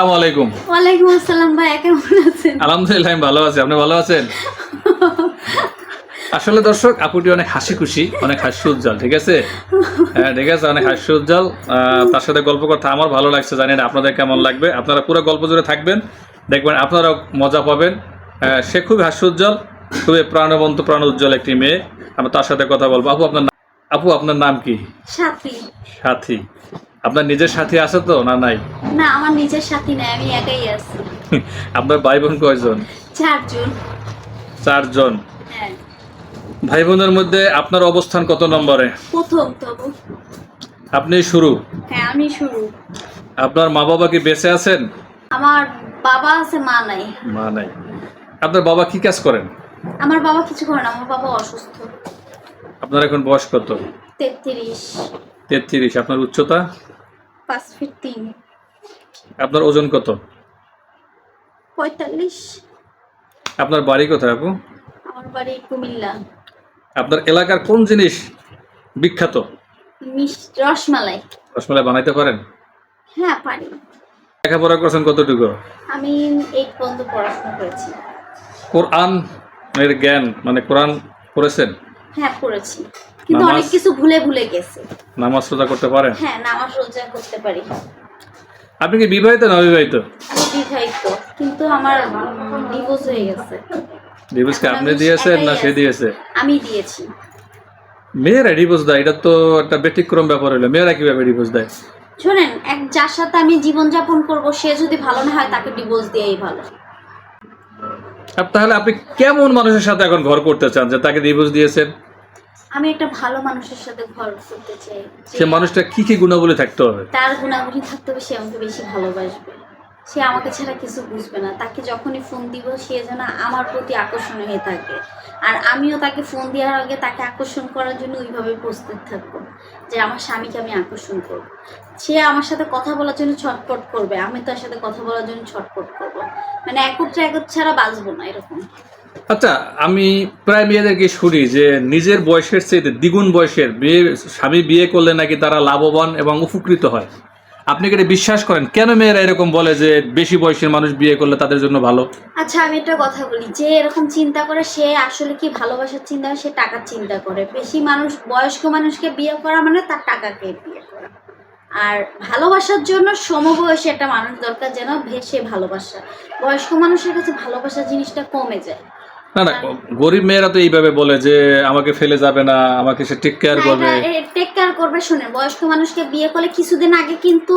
আসসালামু আলাইকুম। ওয়ালাইকুম আসসালাম ভাই কেমন আছেন? আলহামদুলিল্লাহ আমি ভালো আছি। আপনি ভালো আছেন? আসলে দর্শক আপুটি অনেক হাসি খুশি অনেক হাস্য উজ্জ্বল ঠিক আছে? হ্যাঁ ঠিক আছে অনেক হাস্য উজ্জ্বল। তার সাথে গল্প করতে আমার ভালো লাগছে জানি না আপনাদের কেমন লাগবে। আপনারা পুরো গল্প জুড়ে থাকবেন দেখবেন আপনারাও মজা পাবেন। সে খুবই হাস্য উজ্জ্বল খুবই প্রাণবন্ত প্রাণ উজ্জ্বল একটি মেয়ে। আমরা তার সাথে কথা বলব। আপু আপনার আপু আপনার নাম কি? সাথী। সাথী। আপনার নিজের সাথী আছে তো না নাই? না আমার নিজের সাথী নাই আমি একাই আছি। আপনার ভাই বোন কয়জন? চারজন। চারজন? হ্যাঁ। ভাই বোনের মধ্যে আপনার অবস্থান কত নম্বরে? প্রথম তবু আপনি শুরু? হ্যাঁ আমি শুরু। আপনার মা বাবা কি বেঁচে আছেন? আমার বাবা আছে মা নাই। মা নাই। আপনার বাবা কি কাজ করেন? আমার বাবা কিছু করে না আমার বাবা অসুস্থ। আপনার এখন বয়স কত? তেত্রিশ। তেত্রিশ আপনার উচ্চতা? পাঁচ ফিট তিন। আপনার ওজন কত? পঁয়তাল্লিশ। আপনার বাড়ি কোথায় আপু? আমার বাড়ি কুমিল্লা। আপনার এলাকার কোন জিনিস বিখ্যাত? মিস রসমালাই। রসমালাই বানাইতে পারেন? হ্যাঁ পারি। লেখাপড়া করছেন কতটুকু? আমি এইট পর্যন্ত পড়াশোনা করেছি। কোরআন এর জ্ঞান মানে কোরআন পড়েছেন? হ্যাঁ পড়েছি। কিন্তু অনেক কিছু ভুলে ভুলে গেছে। নামাজ রোজা করতে পারেন? হ্যাঁ নামাজ রোজা করতে পারি। আপনি কি বিবাহিত না অবিবাহিত? আমি বিবাহিত কিন্তু আমার ডিভোর্স হয়ে গেছে। ডিভোর্সকে এখন আপনি দিয়েছেন না সে দিয়েছে? আমি দিয়েছি। মেয়েরা ডিভোর্স দেয় এটা তো একটা ব্যতিক্রম ব্যাপার হলো। মেয়েরা কীভাবে ডিভোর্স দেয়? শোনেন এক যার সাথে আমি জীবনযাপন করব সে যদি ভালো না হয় তাকে ডিভোর্স দিয়েই ভালো। তাহলে আপনি কেমন মানুষের সাথে এখন ঘর করতে চান যে তাকে ডিভোর্স দিয়েছেন? আমি একটা ভালো মানুষের সাথে ঘর করতে চাই। সে মানুষটা কি কি গুণাবলী থাকতে হবে? তার গুণাগুণি থাকতে হবে সে আমাকে বেশি ভালোবাসবে। সে আমাকে ছাড়া কিছু বুঝবে না। তাকে যখনই ফোন দিব সে যেন আমার প্রতি আকর্ষণ হয়ে থাকে। আর আমিও তাকে ফোন দেওয়ার আগে তাকে আকর্ষণ করার জন্য ওইভাবে প্রস্তুত থাকব যে আমার স্বামীকে আমি আকর্ষণ করব। সে আমার সাথে কথা বলার জন্য ছটপট করবে আমি তার সাথে কথা বলার জন্য ছটপট করব। মানে একত্রে একত্র ছাড়া বাঁচবো না এরকম। আচ্ছা আমি প্রায় মেয়েদেরকে শুনি যে নিজের বয়সের চেয়ে দ্বিগুণ বয়সের বিয়ে, স্বামী বিয়ে করলে নাকি তারা লাভবান এবং উপকৃত হয়। আপনি কি এটা বিশ্বাস করেন? কেন মেয়েরা এরকম বলে যে বেশি বয়সের মানুষ বিয়ে করলে তাদের জন্য ভালো? আচ্ছা আমি একটা কথা বলি। যে এরকম চিন্তা করে, সে আসলে কি ভালোবাসার চিন্তা সে টাকার চিন্তা করে। বেশি মানুষ, বয়স্ক মানুষকে বিয়ে করা মানে তার টাকাকে বিয়ে করা। আর ভালোবাসার জন্য সমবয়সী একটা মানুষ দরকার যেন ভেসে ভালোবাসা, বয়স্ক মানুষের কাছে ভালোবাসা জিনিসটা কমে যায়। না না গরিব মেয়েরা তো এইভাবে বলে যে আমাকে ফেলে যাবে না আমাকে সে টেক কেয়ার করবে। টেক কেয়ার করবে শুনে। বয়স্ক মানুষকে বিয়ে করলে কিছুদিন আগে কিন্তু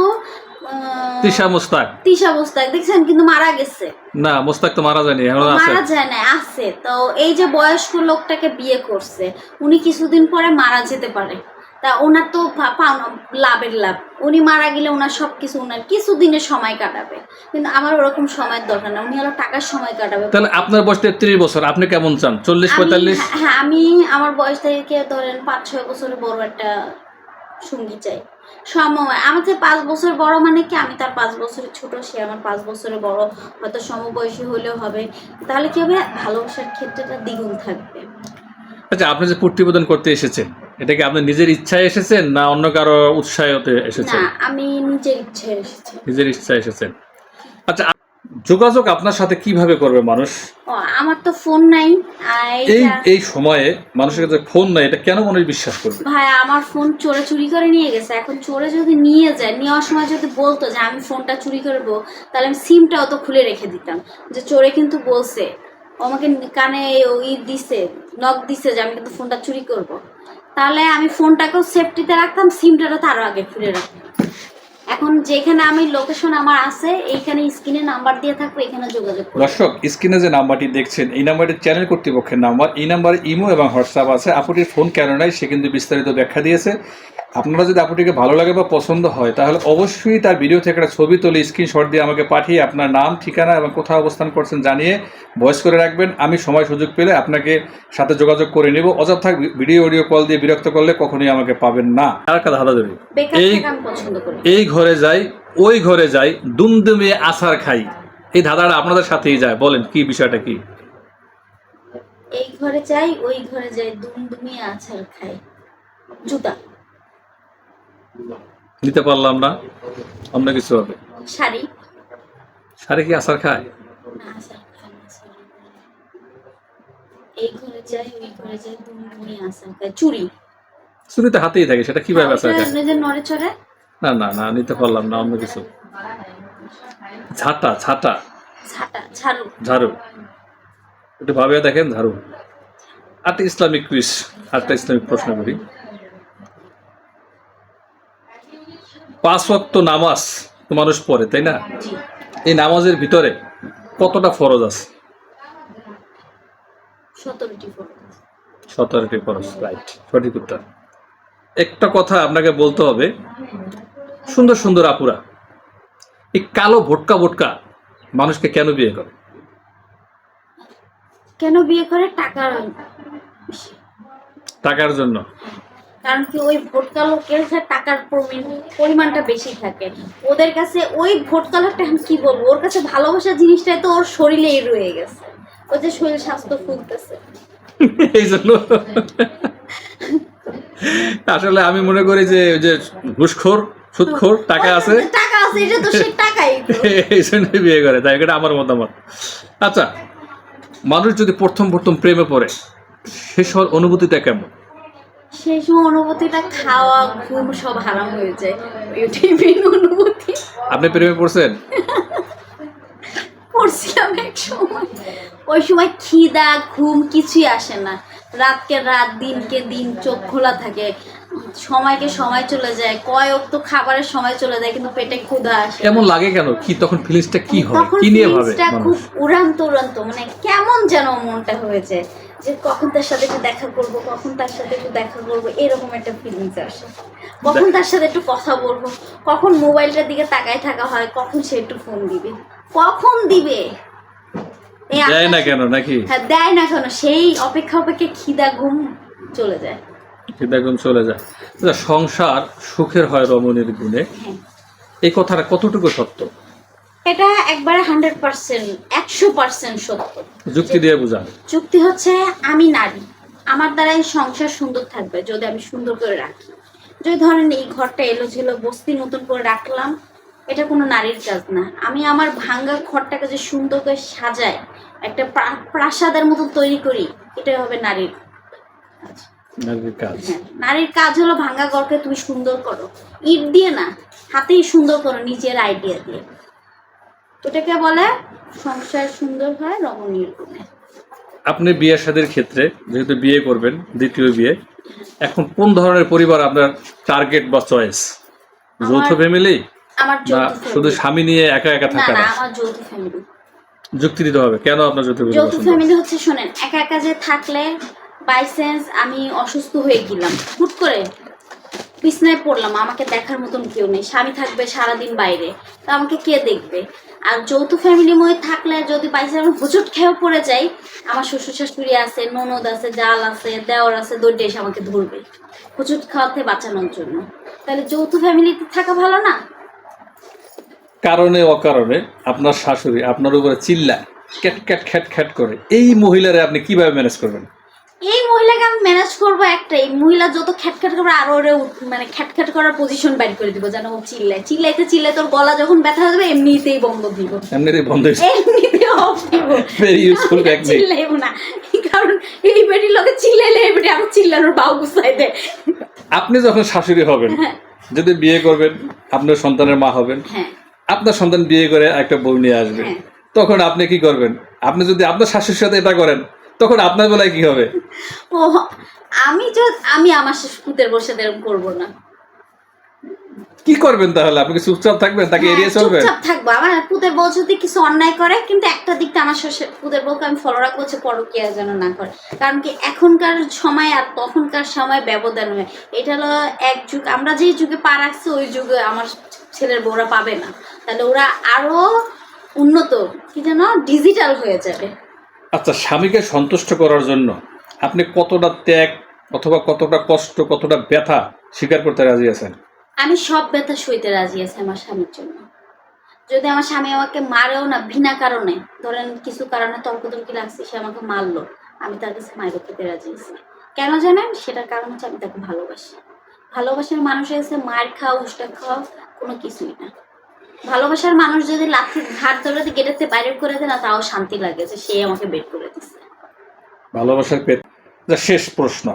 তিশা মোস্তাক। তিশা মোস্তাক দেখছেন? কিন্তু মারা গেছে। না মোস্তাক তো মারা যায়নি এখন আছে। মারা যায় না আছে। তো এই যে বয়স্ক লোকটাকে বিয়ে করছে উনি কিছুদিন পরে মারা যেতে পারে। তা ওনার তো পাওনা লাভের লাভ। উনি মারা গেলে ওনার সব কিছু ওনার কিছুদিনের সময় কাটাবে। কিন্তু আমার ওরকম সময়ের দরকার না উনি হলো টাকার সময় কাটাবে। তাহলে আপনার বয়স তেত্রিশ বছর আপনি কেমন চান? চল্লিশ পঁয়তাল্লিশ? হ্যাঁ, হ্যাঁ আমি আমার বয়স থেকে ধরেন পাঁচ ছয় বছরের বড় একটা সঙ্গী চাই। সময় আমার যে পাঁচ বছর বড় মানে কি? আমি তার পাঁচ বছরের ছোট সে আমার পাঁচ বছরের বড়। হয়তো সমবয়সী হলেও হবে। তাহলে কি হবে? ভালোবাসার ক্ষেত্রেটা দ্বিগুণ থাকবে। আচ্ছা আপনি যে প্রতিবেদন করতে এসেছেন এটা কি আপনি নিজের ইচ্ছায় এসেছেন না অন্য কারও উৎসাহতে এসেছেন? না আমি নিজের ইচ্ছে এসেছি। নিজের ইচ্ছায় এসেছেন। আচ্ছা যোগাযোগ আপনার সাথে কীভাবে করবে মানুষ? আমার তো ফোন নাই এই এই সময়ে মানুষের কাছে ফোন নাই এটা কেন মানুষ বিশ্বাস করবে? ভাই আমার ফোন চোরে চুরি করে নিয়ে গেছে। এখন চোরে যদি নিয়ে যায় নেওয়ার সময় যদি বলতো যে আমি ফোনটা চুরি করব তাহলে আমি সিমটাও তো খুলে রেখে দিতাম। যে চোরে কিন্তু বলছে আমাকে কানে ওই দিছে নখ দিছে যে আমি কিন্তু ফোনটা চুরি করব। তাহলে আমি ফোনটাকেও সেফটিতে রাখতাম সিমটাও তারও আগে ফিরে রাখতাম। এখন যেখানে আমি লোকেশন আমার আছে, এইখানে স্ক্রিনে নাম্বার দিয়ে থাকব, এখানে যোগাযোগ দর্শক স্ক্রিনে যে নাম্বারটি দেখছেন, এই নাম্বারটি চ্যানেল কর্তৃপক্ষের নাম্বার। এই নাম্বারে ইমো এবং হোয়াটসঅ্যাপ আছে। আপুটির ফোন কেন নাই, সে কিন্তু বিস্তারিত ব্যাখ্যা দিয়েছে। আপনারা যদি আপুটিকে ভালো লাগে বা পছন্দ হয় তাহলে অবশ্যই তার ভিডিও থেকে একটা ছবি তুলে স্ক্রিনশট দিয়ে আমাকে পাঠিয়ে আপনার নাম ঠিকানা এবং কোথায় অবস্থান করছেন জানিয়ে ভয়েস করে রাখবেন। আমি সময় সুযোগ পেলে আপনাকে সাথে যোগাযোগ করে নেব। অযথা ভিডিও অডিও কল দিয়ে বিরক্ত করলে কখনোই আমাকে পাবেন না। আর একটা ধরি? এই এই ঘরে যাই ওই ঘরে যাই দুমদুমে আছার খাই। এই ধাঁধাটা আপনাদের সাথেই যায়। বলেন কি বিষয়টা কি? এই ঘরে যাই ওই ঘরে যাই দুমদুমি আছাড় খাই। জুতা। নিতে পারলাম না অন্য কিছু হবে। শাড়ি? সারে কি আসার খায়। এই ঘরে যাই ওই ঘরে যাই চুরি চুরিতে হাতেই থাকে সেটা কীভাবে আসার খায়? নড়ে চড়ে? না না না নিতে পারলাম না অন্য কিছু। ঝাঁটা ছাটা ছাটা ঝাড়ু। ঝাড়ু। একটু ভাবে দেখেন ঝাড়ু। আটটা ইসলামিক কুইজ আটটা ইসলামিক প্রশ্ন করি পাঁচ ওয়াক্ত নামাজ তো মানুষ পড়ে তাই না? এই নামাজের ভিতরে কতটা ফরজ আছে? সতেরোটি ফরজ রাইট সঠিক উত্তর। একটা কথা আপনাকে বলতে হবে সুন্দর সুন্দর আপুরা এই কালো ভোটকা ভোটকা মানুষকে কেন বিয়ে করে? কেন বিয়ে করে? টাকার টাকার জন্য। কারণ কি ওই ভোটকা লোকের টাকার পরিমাণটা বেশি থাকে। ওদের কাছে ওই ভোটকা লোকটা আমি কি বলব? ওর কাছে ভালোবাসা জিনিসটাই তো ওর শরীরেই রয়ে গেছে। ও যে শরীর স্বাস্থ্য ফুলতেছে। এই জন্য। আসলে আমি মনে করি যে ওই যে ঘুষখোর সুদখোর টাকা আছে। টাকা আছে এটা তো সে টাকাই এই জন্য বিয়ে করে তাই এটা আমার মতামত। আচ্ছা মানুষ যদি প্রথম প্রথম প্রেমে পড়ে সে হওয়ার অনুভূতিটা কেমন? সেই সময় অনুভূতিটা খাওয়া ঘুম সব হারাম হয়ে যায়। এটাই মেন অনুভূতি। আপনি প্রেমে পড়ছেন? পড়ছিলাম এক সময়। ওই সময় খিদা ঘুম কিছুই আসে না। রাতকে রাত দিনকে দিন চোখ খোলা থাকে। সময়কে সময় চলে যায় কয়েক তো খাবারের সময় চলে যায় কিন্তু পেটে ক্ষুধা আসে। এমন লাগে কেন? কি তখন ফিলিংসটা কি হয় কি নিয়ে ভাবে খুব উড়ান্ত উড়ান্ত মানে কেমন যেন মনটা হয়েছে যে কখন তার সাথে একটু দেখা করব কখন তার সাথে একটু দেখা করব এরকম একটা ফিলিংস আসে। কখন তার সাথে একটু কথা বলব কখন মোবাইলটার দিকে তাকায় থাকা হয় কখন সে একটু ফোন দিবে। কখন দিবে? দেয় না কেন নাকি? হ্যাঁ দেয় না কেন সেই অপেক্ষা অপেক্ষা খিদা ঘুম চলে যায়। একদম চলে যায়। আচ্ছা, সংসার সুখের হয় রমণীর গুণে। এই কথাটা কতটুকু সত্য? এটা একবারে হান্ড্রেড পার্সেন্ট একশো পার্সেন্ট সত্য। যুক্তি দিয়ে বুঝান। চুক্তি হচ্ছে আমি নারী। আমার দ্বারাই সংসার সুন্দর থাকবে যদি আমি সুন্দর করে রাখি। যদি ধরেন এই ঘরটা এলো ছিল বস্তি নতুন করে রাখলাম এটা কোনো নারীর কাজ না। আমি আমার ভাঙ্গা ঘরটাকে যে সুন্দর করে সাজাই একটা প্রা- প্রাসাদের মতো তৈরি করি এটাই হবে নারীর কাজ। নারীর কাজ। হ্যাঁ নারীর কাজ হলো ভাঙ্গা ঘরকে তুমি সুন্দর করো। ইট দিয়ে না হাতেই সুন্দর করো নিজের আইডিয়া দিয়ে। ওটাকে বলে সংসার সুন্দর হয় রমণীর গুণে আপনি বিয়ে শাদীর ক্ষেত্রে যেহেতু বিয়ে করবেন দ্বিতীয় বিয়ে এখন কোন ধরনের পরিবার আপনার টার্গেট বা চয়েস যৌথ ফ্যামিলি আমার না শুধু স্বামী নিয়ে একা একা থাকা না আমার যৌথ ফ্যামিলি যুক্তি দিতে হবে কেন আপনার যৌথ যৌথ ফ্যামিলি হচ্ছে শোনেন একা একা যে থাকলে বাই চান্স আমি অসুস্থ হয়ে গেলাম। হুট করে বিছনায় পড়লাম, আমাকে দেখার মতন কেউ নেই। স্বামী থাকবে সারাদিন বাইরে, তো আমাকে কে দেখবে? আর যৌথ ফ্যামিলি মধ্যে থাকলে যদি বাই চান্স আমি হুচট খেয়েও পড়ে যাই, আমার শ্বশুর শাশুড়ি আছে, ননদ আছে, জাল আছে দেওয়ার আছে দৌড়ে এসে আমাকে ধরবে। হুচট খাওয়াতে বাঁচানোর জন্য। তাহলে যৌথ ফ্যামিলিতে থাকা ভালো না? কারণে, অকারণে আপনার শাশুড়ি আপনার উপরে চিল্লায় ক্যাট ক্যাট খ্যাট খ্যাট করে, এই মহিলারে আপনি কীভাবে ম্যানেজ করবেন? এই মহিলাকে আমি ম্যানেজ করব একটাই মহিলা যত খ্যাটখ্যাট করবে আরও ওরে মানে খ্যাটখ্যাট করার পজিশন বাইর করে দিব যেন ও চিল্লায়। চিল্লাইতে চিল্লাই তোর গলা যখন ব্যথা হয়ে যাবে এমনিতেই বন্ধ দিব। এমনিতেই বন্ধ এমনিতে অফ দিব। Very useful technique. চিল্লাইব না। কারণ এই বেটির লোকে চিল্লাইলে এই বেটি চিল্লানোর বাউ গুছাই দেয়। আপনি যখন শাশুড়ি হবেন যদি বিয়ে করবেন আপনার সন্তানের মা হবেন হ্যাঁ। আপনার সন্তান বিয়ে করে একটা বউ নিয়ে আসবে হ্যাঁ। তখন আপনি কি করবেন? আপনি যদি আপনার শাশুড়ির সাথে এটা করেন তখন আপনার বেলায় কি হবে? ও আমি আমি আমার পুতের বসে এরকম করব না। কি করবেন তাহলে? আপনি চুপচাপ থাকবেন? তাকে হ্যাঁ, এড়িয়ে চলবেন? চুপচাপ থাকব। আমার পুতের বউ যদি কিছু অন্যায় করে কিন্তু একটা দিকটা আমার শ্বশুর পুতের বউকে আমি ফলো রাখব হচ্ছে পরকিয়া যেন না করে। কারণ কি এখনকার সময় আর তখনকার সময় ব্যবধান হয়। এটা হলো এক যুগ। আমরা যে যুগে পা রাখছি ওই যুগে আমার ছেলের বউরা পাবে না। তাহলে ওরা আরও উন্নত কি যেন ডিজিটাল হয়ে যাবে। আচ্ছা স্বামীকে সন্তুষ্ট করার জন্য আপনি কতটা ত্যাগ অথবা কতটা কষ্ট, কতটা ব্যথা স্বীকার করতে রাজি আছেন? আমি সব ব্যথা সইতে রাজি আছি আমার স্বামীর জন্য। যদি আমার স্বামী আমাকে মারেও না, বিনা কারণে, ধরেন কিছু কারণে তর্কতর্কি লাগছে, সে আমাকে মারলো, আমি তার কাছে মায়ের খেতে রাজি আছি। কেন জানেন? সেটার কারণ হচ্ছে আমি তাকে ভালোবাসি। ভালোবাসার মানুষের কাছে মার খাওয়া, উষ্টা খাওয়া কোনো কিছুই না। ভালোবাসার মানুষ যদি লাথি ঘাট ধরে গেটেতে বাইরে করে দেয় না, তাও শান্তি লাগে যে সে আমাকে বের করে দিচ্ছে ভালোবাসার পেট শেষ প্রশ্ন।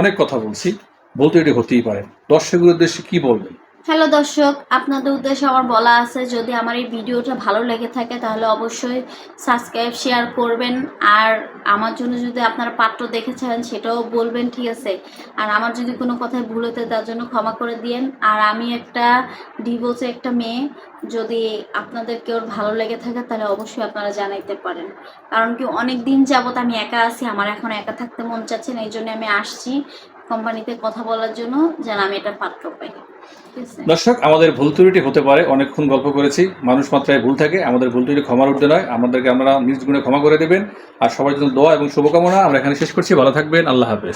অনেক কথা বলছি। বলতে এটি হতেই পারে। দর্শকের উদ্দেশ্যে কি বলবেন? হ্যালো দর্শক, আপনাদের উদ্দেশ্যে আমার বলা আছে, যদি আমার এই ভিডিওটা ভালো লেগে থাকে তাহলে অবশ্যই সাবস্ক্রাইব, শেয়ার করবেন। আর আমার জন্য যদি আপনারা পাত্র দেখেছেন, সেটাও বলবেন, ঠিক আছে? আর আমার যদি কোনো কথায় ভুল হতে তার জন্য ক্ষমা করে দিয়েন। আর আমি একটা ডিভোর্সে একটা মেয়ে, যদি আপনাদের কেউ ভালো লেগে থাকে, তাহলে অবশ্যই আপনারা জানাইতে পারেন। কারণ কি, অনেক দিন যাবত আমি একা আছি, আমার এখন একা থাকতে মন চাচ্ছে না, এই জন্য আমি আসছি কোম্পানিতে কথা বলার জন্য, যেন আমি এটা পাত্র পাই। দর্শক, আমাদের ভুল ত্রুটি হতে পারে, অনেকক্ষণ গল্প করেছি, মানুষ মাত্রায় ভুল থাকে, আমাদের ভুল ত্রুটি ক্ষমার উঠতে নয়, আমাদেরকে আমরা নিজ গুণে ক্ষমা করে দেবেন, আর সবার জন্য দোয়া এবং শুভকামনা আমরা এখানে শেষ করছি, ভালো থাকবেন, আল্লাহ হাফেজ।